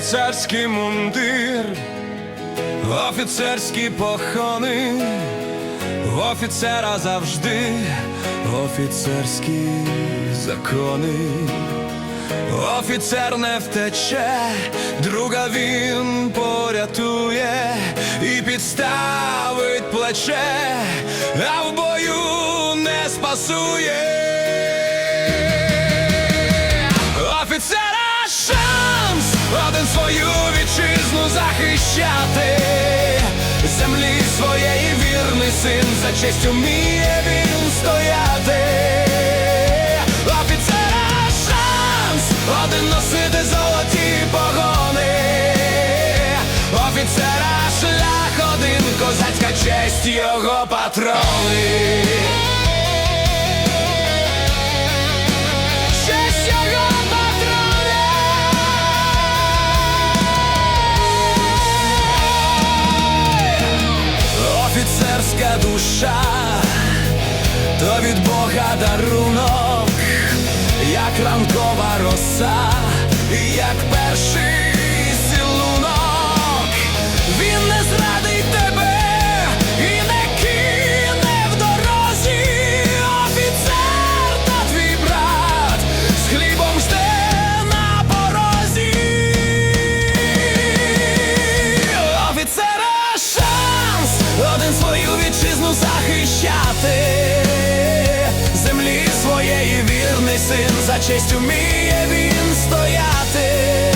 царський мундир, офіцерські похони, в офіцера завжди офіцерські закони. Офіцер не втече, друга він порятує і підставить плече, а в бою не спасує. Свою вітчизну захищати, землі своєї вірний син, за честь уміє він стояти. Офіцера шанс один носити золоті погони. Офіцера шлях один, козацька честь його патрони. Офіцерська душа, то від Бога дарунок, як ранкова роса, як перший вітчизну захищати. Землі своєї вірний син за честь уміє він стояти.